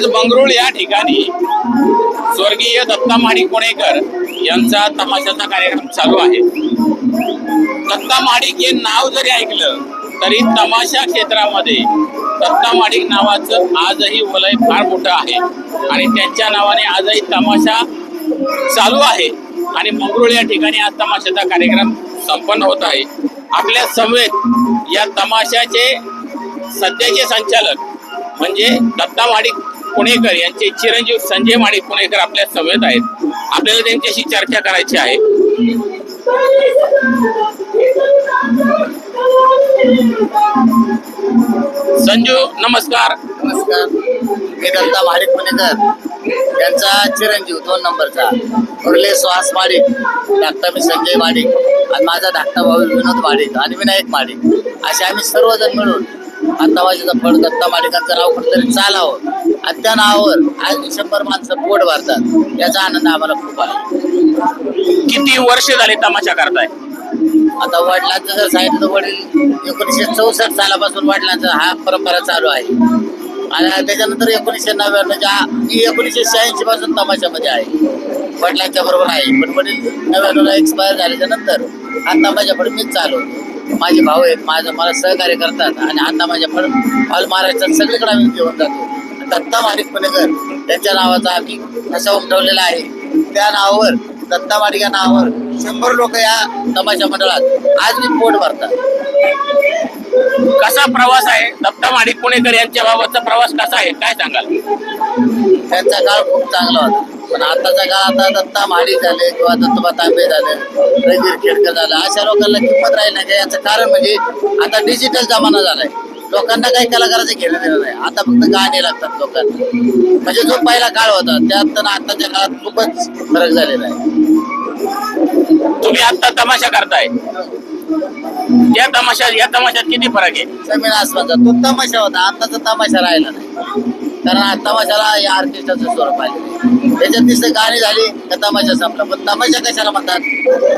आज बंगरुळ या ठिकाणी स्वर्गीय दत्ता माडी पुणेकर यांचा तमाशाचा कार्यक्रम चालू आहे. दत्ता माडिक हे नाव जरी ऐकलं तरी तमाशा क्षेत्रामध्ये दत्ता माडिक नावाचं आजही वलय फार मोठं आहे. आणि त्यांच्या नावाने आजही तमाशा चालू आहे. आणि मंगरुळ या ठिकाणी आज तमाशाचा कार्यक्रम संपन्न होत आहे. आपल्या समवेत या तमाशाचे सध्याचे संचालक म्हणजे दत्ता माडिक पुणेकर यांचे चिरंजीव संजय माडिक पुणेकर आपल्या सभेत आहेत. आपल्याला त्यांच्याशी चर्चा करायची आहे. संजू नमस्कार. नमस्कार. मी दत्ता माडिक पुणेकर. यांचा चिरंजीव दोन नंबरचा. उरले सुहास माडिक धाकटा मी संजय माडिक आणि माझा धाकटा भाऊ विनोद माडिक आणि विनायक माडिक. असे आम्ही सर्वजण मिळून आता माझ्याचा फळ दत्ता माडिकांचं नाव कुठेतरी चालावं. आणि त्या नावावर आज शंभर माणसं पोट भरतात. याचा आनंद आम्हाला खूप आहे. किती वर्ष झाले तमाशा करताय? आता वडिलांचं जर सांगितलं वडील एकोणीसशे चौसष्ट सालापासून वडिलांचा हा परंपरा चालू आहे. आणि त्याच्यानंतर एकोणीसशे नव्याण्णवच्या मी एकोणीसशे शहाऐंशी पासून तमाशामध्ये आहे. वडिलांच्या बरोबर आहे. पण वडील नव्याण्णवला एक्सपायर झाल्याच्यानंतर हा तमाशा फड मीच चालवतो माझे भाऊ आहेत माझं मला सहकार्य करतात आणि हा तमाशा फड ऑल महाराष्ट्रात सगळीकडे आम्ही घेऊन जातो. दत्ता माडिक पुणेकर त्यांच्या नावाचा आम्ही असा उमटवलेला आहे. त्या नावावर दत्ता माडिक या नावावर शंभर लोक या तमाशा मंडळात आज मी पोट भरतात. कसा प्रवास आहे? दत्ता माडिक पुणेकर यांच्या बाबतचा प्रवास कसा आहे? काय सांगाल? त्यांचा काळ खूप चांगला होता. पण आताचा काळ आता दत्ता महाडिक झाले किंवा दत्तोबा तांबे झाले रवीर खेडकर झालं अशा लोकांना किंमत राहील नाही का? याचं कारण म्हणजे आता डिजिटल जमाना झालाय. लोकांना काही कलाकाराचं घेणं देणं नाही. आता फक्त गाणे लागतात लोकांना. म्हणजे जो पहिला काळ होता त्यात आताच्या काळात खूपच फरक झालेला आहे. तुम्ही आता तमाशा करताय. या तमाशा या तमाशात किती फरक आहे? जमीन आसमानचा तो तमाशा होता. आताचा तमाशा राहिला नाही. कारण तमाशाला या आर्टिस्टाचं स्वरूप आले. त्याच्यात नुसतं गाणी झाली तर तमाशा संपला. पण तमाशा कशाला म्हणतात?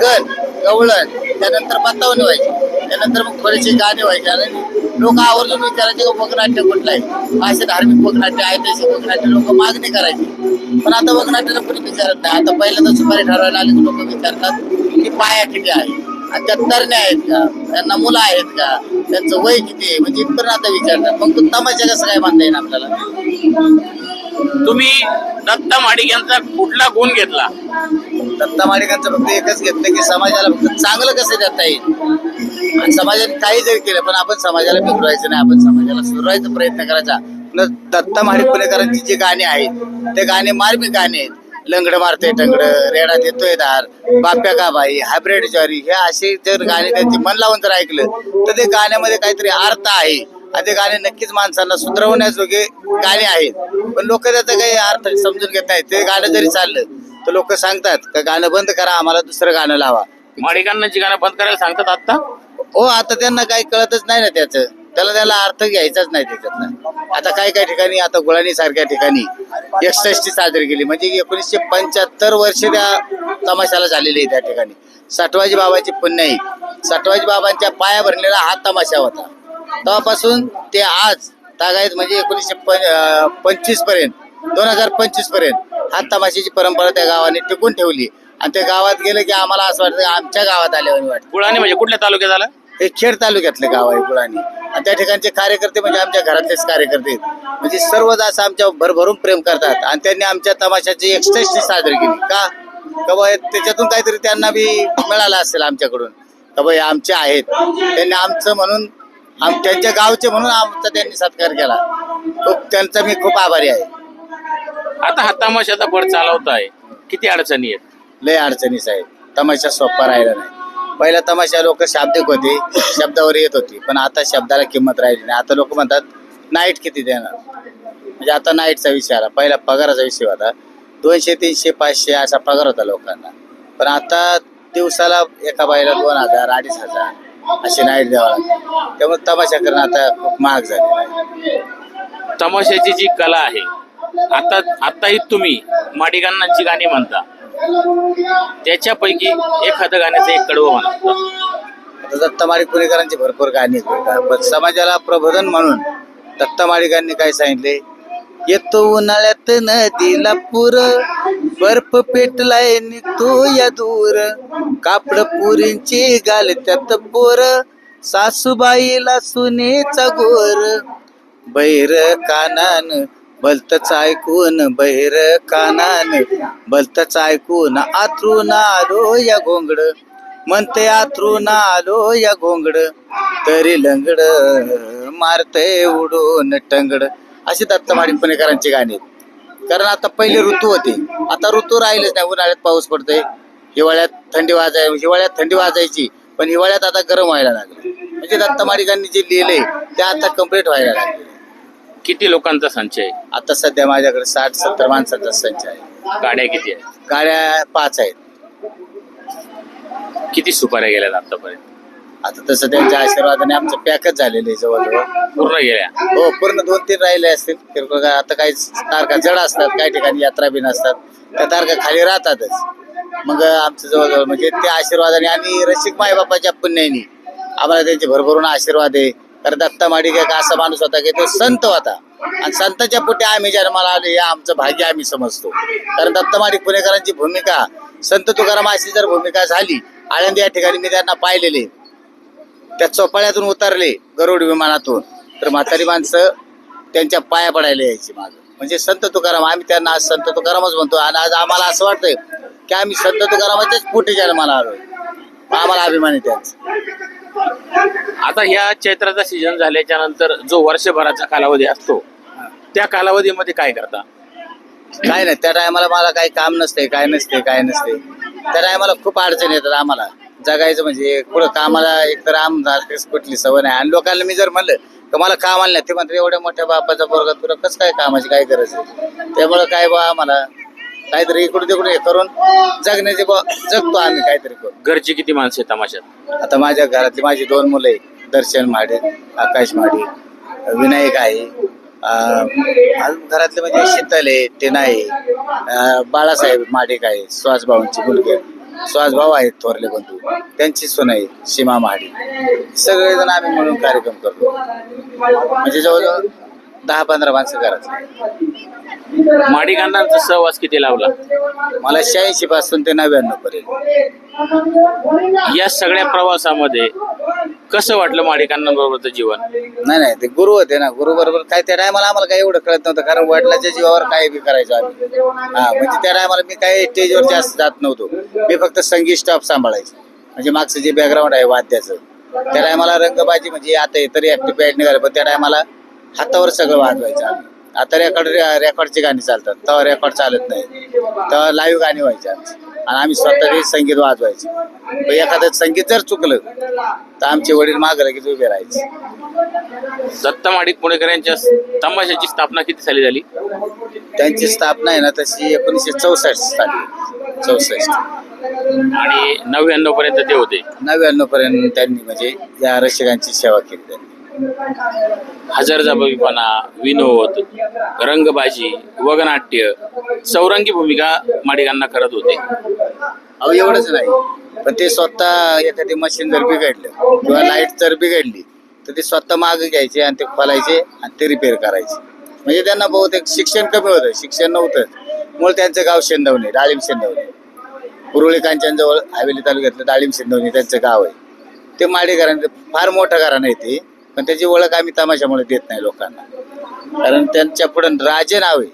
गण गवळण त्यानंतर बतावणी व्हायची. त्यानंतर मग बरेचसे गाणी व्हायचे. आणि लोक आवर्जून विचारायचे की वगनाट्य कुठलं आहे? असे धार्मिक वगनाट्य ऐतिहासिक वगनाट्य. लोक मागणी करायची. पण आता वगनाट्याला कोणी विचारत नाही. आता पहिल्यांदा सुपारी ठरवायला आले लोक विचारतात की पाया किती आहे? त्या तरण्या आहेत का? त्यांना मुलं आहेत का? त्यांचं वय किती आहे? म्हणजे इथपर्यंत आता विचारतात. मग तो तमाशा कसं काय मानता येईल आपल्याला? तुम्ही दत्ता माडिक यांचा कुठला गुण घेतला? दत्ता माडिकांचं फक्त एकच घेतलं की समाजाला फक्त चांगलं कसं देता येईल? आणि समाजाने काही जरी केलं पण आपण समाजाला बिघडवायचं नाही. आपण समाजाला सुधारायचा प्रयत्न करायचा. न दत्ता माडिक पुणेकरांची जी गाणी आहेत ते गाणे मार्मिक गाणे आहेत. लंगड मारते टंगड. रेडा देतोय दार बाप्या का बाई हायब्रिड ज्वारी. हे असे जर गाणे त्यांची मन लावून जर ऐकलं तर ते गाण्यामध्ये काहीतरी अर्थ आहे. आणि ते गाणे नक्कीच माणसांना सुधरवण्याजोगे गाणे आहेत. पण लोक त्याचा काही अर्थ समजून घेत नाहीत. ते गाणं जरी चाललं तर लोक सांगतात का गाणं बंद करा आम्हाला दुसरं गाणं लावा. माडिकांना जी गाणं बंद करायला सांगतात आता हो आता त्यांना काही कळतच नाही ना त्याचं. त्याला त्याला अर्थ घ्यायचाच नाही त्याच्यातनं. आता काही काही ठिकाणी आता गुळाणी सारख्या ठिकाणी एकसष्टी साजरी केली. म्हणजे एकोणीसशे पंच्याहत्तर वर्ष त्या तमाशाला झालेली आहे त्या ठिकाणी. साठवाजी बाबाची पुण्याई साठवाजी बाबांच्या पाया भरलेला हा तमाशा होता. तेव्हापासून ते आज तागायत म्हणजे एकोणीसशे पंचवीसपर्यंत दोन हजार पंचवीसपर्यंत हा तमाशाची परंपरा त्या गावाने टिकून ठेवली आणि त्या गावात गेलं की आम्हाला असं वाटतं की आमच्या गावात आल्यावर वाटतं. कुळाने म्हणजे कुठल्या तालुक्यात झालं हे खेड तालुक्यातले गाव आहे गुळाणी आणि त्या ठिकाणचे कार्यकर्ते म्हणजे आमच्या घरातलेच कार्यकर्ते आहेत. म्हणजे सर्वच असं आमच्या भरभरून प्रेम करतात. आणि त्यांनी आमच्या तमाशाची एक्सटेस्टी साजरी केली. का? का बा त्याच्यातून काहीतरी त्यांना बी मिळालं असेल आमच्याकडून. का बा हे आमचे आहेत. त्यांनी आमचं म्हणून आम त्यांच्या गावचे म्हणून आमचा त्यांनी सत्कार केला. खूप त्यांचा मी खूप आभारी आहे. आता हा तमाशाचा फड चालवताय. किती अडचणी आहेत? लय अडचणीच आहे तमाशा सोपा राहिला नाही. पहिला तमाशा लोक शाब्दिक होते शब्दावर येत होती पण आता शब्दाला किंमत राहिली नाही. आता लोक म्हणतात नाईट किती देणार? म्हणजे आता नाईटचा विषय आला. पहिला पगाराचा विषय होता. दोनशे तीनशे पाचशे असा पगार होता लोकांना. पण आता दिवसाला एका बाईला दोन हजार अडीच हजार अशी नाईट द्यावं लागते. त्यामुळे तमाशा करणं आता खूप महाग झाले तमाशाची जी कला आहे आता आताही तुम्ही माडिकांनाची गाणी म्हणता. त्याच्यापैकी एखादं गाण्याचं एक कडवं म्हणा. आता दत्ता पुणेकरांची भरपूर गाणी आहेत का. पण समाजाला प्रबोधन म्हणून दत्ता काय सांगितले? येतो उन्हाळ्यात नदीला पूर बर्फ पेटलाय निघतो या दूर. कापड पुरींची गाल त्यात पोर सासूबाईला सुनेचा गोर. बैर कानान भलतच ऐकून बहिर कानाने भलतच ऐकून आथरून आलो या घोंगड. म्हणते आथरून आलो या घोंगड तरी लंगड मारते उडून टंगड. अशी दत्तमाडी पुणेकरांची गाणी कारण आता पहिले ऋतू होते. आता ऋतू राहिलेच नाही. उन्हाळ्यात पाऊस पडतोय हिवाळ्यात थंडी वाजाय हिवाळ्यात थंडी वाजायची पण हिवाळ्यात आता गरम व्हायला लागलं. म्हणजे दत्त माडिकांनी जे लिहिले ते आता कंप्लीट व्हायला लागले. किती लोकांचा संच आहे? आता सध्या माझ्याकडे साठ सत्तर माणसाचा संच आहे. गाड्या किती आहेत? गाड्या पाच आहेत. किती सुपाऱ्या गेल्यात आतापर्यंत? आता तसं त्यांच्या आशीर्वादाने आमचं पॅकच झालेलं आहे जवळजवळ. पूर्ण गेल्या? हो पूर्ण दोन तीन राहिले असतील. किरकोळ काय आता काही तारखा जड असतात काही ठिकाणी यात्रा बिन असतात. त्या तारखा खाली राहतातच. मग आमचं जवळजवळ म्हणजे त्या आशीर्वादाने आणि रसिक मायबापाच्या पुण्यानी आम्हाला त्यांचे भरभरून आशीर्वाद आहे. कारण दत्ता माडिके का असा माणूस होता की तो संत होता. आणि संताच्या पुढे आम्ही जन्माला आलो हे आमचं भाग्य आम्ही समजतो. कारण दत्त माडिक पुणेकरांची भूमिका संत तुकाराम अशी जर भूमिका झाली आळंदी या ठिकाणी मी त्यांना पाहिलेले. त्या चोपाळ्यातून उतरले गरुड विमानातून. तर म्हातारी माणसं त्यांच्या पाया पडायला यायची माग. म्हणजे संत तुकाराम आम्ही त्यांना आज संत तुकारामच म्हणतो. आणि आज आम्हाला असं वाटतंय की आम्ही संत तुकारामाच्याच पुढे जन्माला आलोय. आम्हाला अभिमान आहे त्यांचं आता ह्या चैत्राचा सीझन झाल्याच्यानंतर जो वर्षभराचा कालावधी असतो त्या कालावधीमध्ये काय करता? काय नाही त्या टायमाला मला काही काम नसते काय नसते काय नसते. त्या टायमाला खूप अडचण येतात आम्हाला. जगायचं म्हणजे पुढं कामाला एकतर आमदार कुठली सवय नाही. आणि लोकांना मी जर म्हणलं तर मला कामाला नाही? ते म्हणतात एवढ्या मोठ्या बापाचा पोरगा तुला कसं काय कामाची काय गरज आहे? त्यामुळं काय बा आम्हाला काहीतरी इकडून तिकडून हे करून जगण्याचे बा जगतो आम्ही काहीतरी करून. घरची किती माणसं आहेत तमाशात? आता माझ्या घरातली माझी दोन मुलं आहे दर्शन माडे आकाश माडे विनायक आहे. अं, अजून घरातले म्हणजे शीतल आहे टेना आहे. अं, बाळासाहेब माडिक आहे सुहास भाऊंची मुलगी आहे. सुहास भाऊ आहेत थोरले बंधू. त्यांची सून आहे सीमा महाडी सगळेजण आम्ही म्हणून कार्यक्रम करतो. म्हणजे जवळजवळ दहा पंधरा माणसं घरात. माडिकांनांचा सहवास किती लावला? मला शहाऐंशी पासून ते नव्याण्णव पर्यंत. या सगळ्या प्रवासामध्ये कसं वाटलं माडिकांबरोबरचं जीवन? नाही नाही ते गुरु होते ना. गुरु बरोबर काय त्या टायमाला आम्हाला काही एवढं कळत नव्हतं. कारण वडिलाच्या जीवावर काय बी करायचो आम्ही. हा म्हणजे त्या टायमाला मी काही स्टेजवर जास्त जात नव्हतो. मी फक्त संगीत स्टाफ सांभाळायचो. म्हणजे मागचं जे बॅकग्राऊंड आहे वाद्याचं. त्या टायमाला रंगबाजी म्हणजे आता तरी ऍक्टिव्ह पॅड निघाले पण त्या टायमाला हातावर सगळं वाजवायचं आम्ही. आता रेकॉर्ड रेकॉर्डची गाणी चालतात. तेव्हा रेकॉर्ड चालत नाही. तेव्हा लाईव्ह गाणी व्हायची आमची. आणि आम्ही स्वतः संगीत वाजवायचे. एखादं संगीत जर चुकलं तर आमचे वडील मागं लगेच उभे राहायचे. दत्त माडिक पुणेकर यांच्या तमाशाची स्थापना किती साली झाली? त्यांची स्थापना आहे ना तशी एकोणीसशे चौसष्ट साली. चौसष्ट. आणि नव्याण्णव पर्यंत ते होते. नव्याण्णव पर्यंत त्यांनी म्हणजे या रसिकांची सेवा केली त्यांनी. हजरजबाबीपणा विनोद रंगबाजी वगनाट्य चौरंगी भूमिका माडिकांना करत होते. अहो एवढंच नाही. पण ते स्वतः एखादी मशीन जर बिघडलं किंवा लाइट जर बिघडली तर ते स्वतः मागे घ्यायचे आणि ते खोलायचे आणि ते रिपेअर करायचे. म्हणजे त्यांना बहुतेक शिक्षण कमी होतं. शिक्षण नव्हतं. मुळे त्यांचं गाव शेंदवणे डाळिंब शेंदवणे. उरुळी कांचनजवळ हवेली तालुक्यातलं डाळिंब शेंदवणे त्यांचं गाव आहे. ते माडेकरांचं फार मोठं घराणं आहे ते. पण त्याची ओळख आम्ही तमाशामुळे देत नाही लोकांना. कारण त्यांच्या पुढं राजे नाव आहे.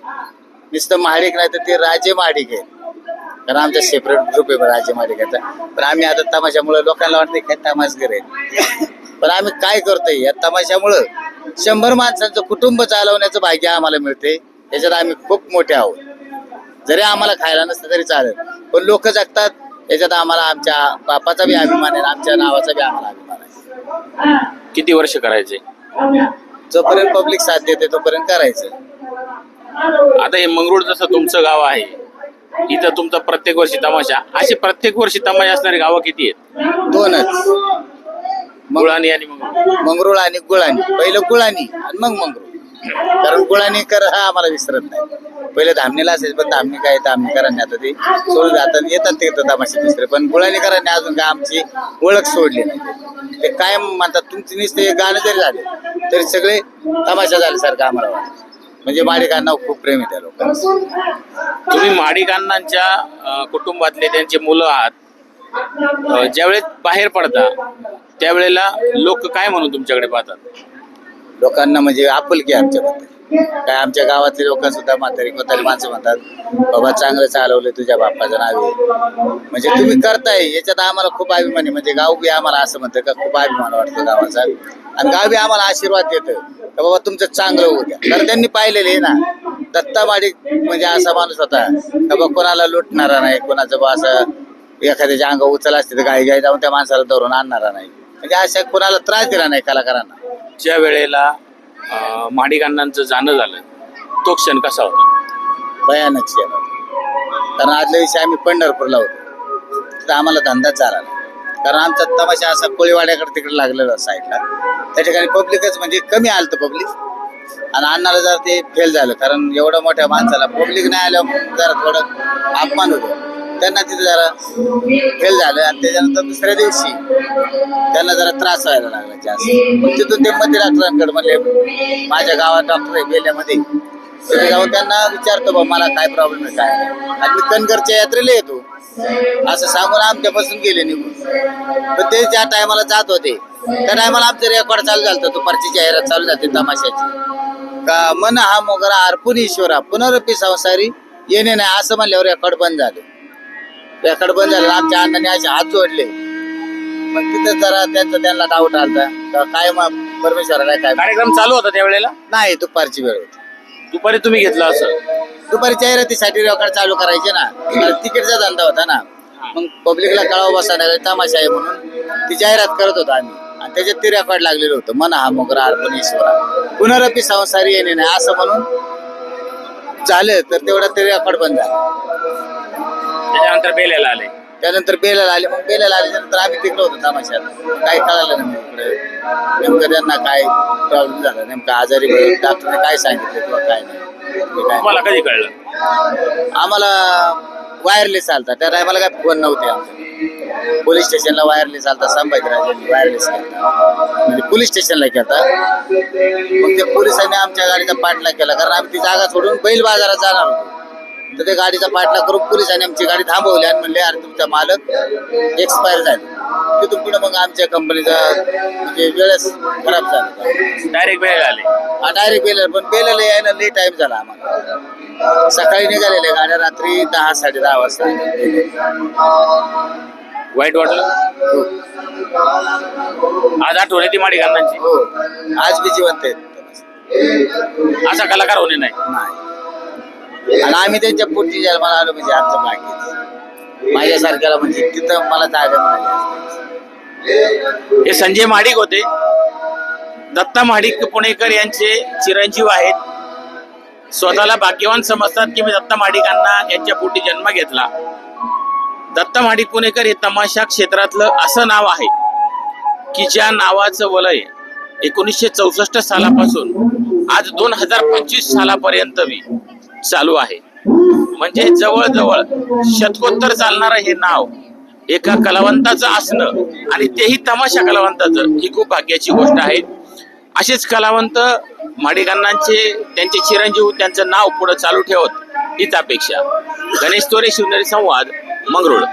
नुसतं महाडिक नाही तर ते राजे महाडिक आहे कारण आमचा सेपरेट ग्रुप आहे राजे महाडिकाचा पण आम्ही आता तमाशामुळे लोकांना वाटते काय तमाशगर आहे पण आम्ही काय करतोय? या तमाशामुळं शंभर माणसांचं कुटुंब चालवण्याचं भाग्य आम्हाला मिळते त्याच्यात आम्ही खूप मोठे आहोत. जरी आम्हाला खायला नसतं तरी चालेल. पण लोक जगतात. याच्यात आम्हाला आमच्या बापाचा बी अभिमान आहे आमच्या नावाचा बी आम्हाला अभिमान आहे. किती वर्ष करायचे? जोपर्यंत पब्लिक साथ देते तोपर्यंत करायचं. आता हे मंगरुळ जसं तुमचं गाव आहे इथं तुमचा प्रत्येक वर्षी तमाशा. असे प्रत्येक वर्षी तमाशा असणारी गावं किती आहेत? दोनच. मुळानी आणि मंगरुळ. मंगरुळ आणि गुळानी. पहिलं गुळानी आणि मग मंगरुळ. कारण कुळाणीकर हा आम्हाला विसरत नाही. पहिले धामणीला असायचं पण धामणी काय धामणीकरांनी आता ते सोडून जातात. येतात ते येतात तमाशे दुसरे पण कुळाणीकरांनी अजून काय आमची ओळख सोडली नाही. ते कायम म्हणतात तुमची नुसते गाणं जरी झाले तरी सगळे तमाशा झाल्यासारखं आम्हाला वाटतं. म्हणजे माडिकांना खूप प्रेम आहे त्या तुम्ही माडिकांनांच्या कुटुंबातले त्यांचे मुलं आहात. ज्यावेळेस बाहेर पडता त्यावेळेला लोक काय म्हणून तुमच्याकडे पाहतात? लोकांना म्हणजे आपुलकी आमच्याबद्दल. काय आमच्या गावातले लोक सुद्धा म्हातारी कोतारी माणसं म्हणतात बाबा चांगलं चालवलं तुझ्या बाप्पाचं नाव म्हणजे तुम्ही करताय याच्यात आम्हाला खूप अभिमान आहे म्हणजे गाव बी आम्हाला असं म्हणतं का खूप अभिमान वाटतो गावाचा. आणि गाव बी आम्हाला आशीर्वाद देतं का बाबा तुमचं चांगलं होऊ द्या. कारण त्यांनी पाहिलेले आहे ना दत्ता माडिक म्हणजे असा माणूस होता का बाबा कोणाला लुटणारा नाही कोणाचं बा असं एखाद्याच्या अंग उचल असते तर गाई गाई जाऊन त्या माणसाला धरून आणणारा नाही. म्हणजे अशा कोणाला त्रास दिला नाही कलाकारांना. ज्या वेळेला अं, जाणं झालं तो क्षण कसा होता? भयानक क्षण होता. कारण आदल्या दिवशी आम्ही पंढरपूरला होतो. तिथं आम्हाला धंदाच झाला कारण आमचा तमाशा असा कोळीवाड्याकडे तिकडे लागलेला साईडला. त्या ठिकाणी पब्लिकच म्हणजे कमी आलं पब्लिक. आणि अण्णाला जर ते फेल झालं कारण एवढं मोठ्या माणसाला पब्लिक नाही आल्यावर जरा थोडं अपमान होतो. त्यांना तिथे जरा फेल झालं आणि त्याच्यानंतर दुसऱ्या दिवशी त्यांना जरा त्रास व्हायला लागला जास्त. तिथून ते मध्ये डॉक्टरांकडे म्हणले माझ्या गावात डॉक्टर आहे बेल्यामध्ये. तिथे जाऊन त्यांना विचारतो बा मला काय प्रॉब्लेम आहे काय आणि मी कनगरच्या यात्रेला येतो. असं सांगून आमच्यापासून गेले निघून. पण ते ज्या टायमाला जात होते त्या टायमाला आमचं रेकॉर्ड चालू झालं होतं. दुपारची जाहिरात चालू जाते तमाशाची. का मन हा मोगरा अर्पुन ईश्वरा पुनरपी संसारी येणे नाही असं म्हणल्यावर रेकॉर्ड बंद झाले. रेकॉर्ड बंद झालं. आमच्या अण्णाने असे हात जोडले. मग तिथं जरा त्यांचा त्यांना डाऊट आलता. का काय मग परमेश्वराला काय कार्यक्रम चालू होता त्यावेळेला? नाही दुपारची वेळ होती. दुपारी तुम्ही घेतलं असं? दुपारी जाहिरातीसाठी रेकॉर्ड चालू करायचे ना. तिकीटचा धंदा होता ना. मग पब्लिकला कळावं बसायला तमाशा आहे म्हणून. ती जाहिरात करत होतो आम्ही. आणि त्याच्यात ते रेकॉर्ड लागलेलं होतं. मन हा मोगरा अर्पण ईश्वरा पुनरपी संसारी येणे नाही असं म्हणून झालं. तर तेवढं ते रेकॉर्ड बंद झालं. त्याच्यानंतर बेल्याला आले. त्यानंतर बेलाला आले. मग बेलाला आल्यानंतर आम्ही तिकडे होतो तमाशात काही कळालं नाही इकडे नेमकं त्यांना काय प्रॉब्लेम झाला? नेमकं आजारी डॉक्टरने काय सांगितलं किंवा काय नाही? तुम्हाला कधी कळलं? आम्हाला वायरलेस चालतात त्या टायमाला काय फोन नव्हते आमचे. पोलीस स्टेशनला वायरलेस चालतात संभाजीराजांनी वायरलेस केला म्हणजे पोलीस स्टेशनला केला मग ते पोलिसांनी आमच्या गाडीचा पाठलाग केला. कारण आम्ही ती जागा सोडून बैल बाजारात जाणार होतो. तर ते गाडीचा पाठलाग करून पोलिसांनी आमची गाडी थांबवली आणि म्हणले अरे तुमचा मालक एक्सपायर झाले. तिथून पुढे मग आमच्या कंपनीचा म्हणजे वेळच खराब झाला. डायरेक्ट बेल्याला आले. हा डायरेक्ट बेलर पण बेलर यायला लई टाइम झाला आम्हाला. सकाळी निघालेल्या गाड्या रात्री दहा साडे दहा वाजता वाईट वाटलं आज आठवण येते माडिकांनांची हो. आज बी जिवंत आहेत. असा कलाकार होणे नाही. नाही. आणि आम्ही त्यांच्या पोटी जन्माला आलो म्हणजे आमचं भाग्य माझ्यासारख्याला म्हणजे तिथं मला जागा मिळाली हे संजय माडिक होते. दत्ता महाडिक पुणेकर यांचे चिरंजीव आहेत. स्वतःला भाग्यवान समजतात की मी दत्ता महाडिकांना यांच्या पोटी जन्म घेतला. दत्ता महाडिक पुणेकर हे तमाशा क्षेत्रातलं असं नाव आहे की ज्या नावाचं वलय एकोणीसशे चौसष्ट सालापासून आज दोन हजार पंचवीस सालापर्यंत मी चालू आहे. म्हणजे जवळजवळ शतकोत्तर चालणारं हे नाव एका कलावंताचं असणं आणि तेही तमाशा कलावंताचं ही खूप भाग्याची गोष्ट आहे. असेच कलावंत माडिकांनांचे त्यांचे चिरंजीव त्यांचं नाव पुढे चालू ठेवत हीच अपेक्षा. गणेश तोरे शिवनेरी संवाद मंगरुळ.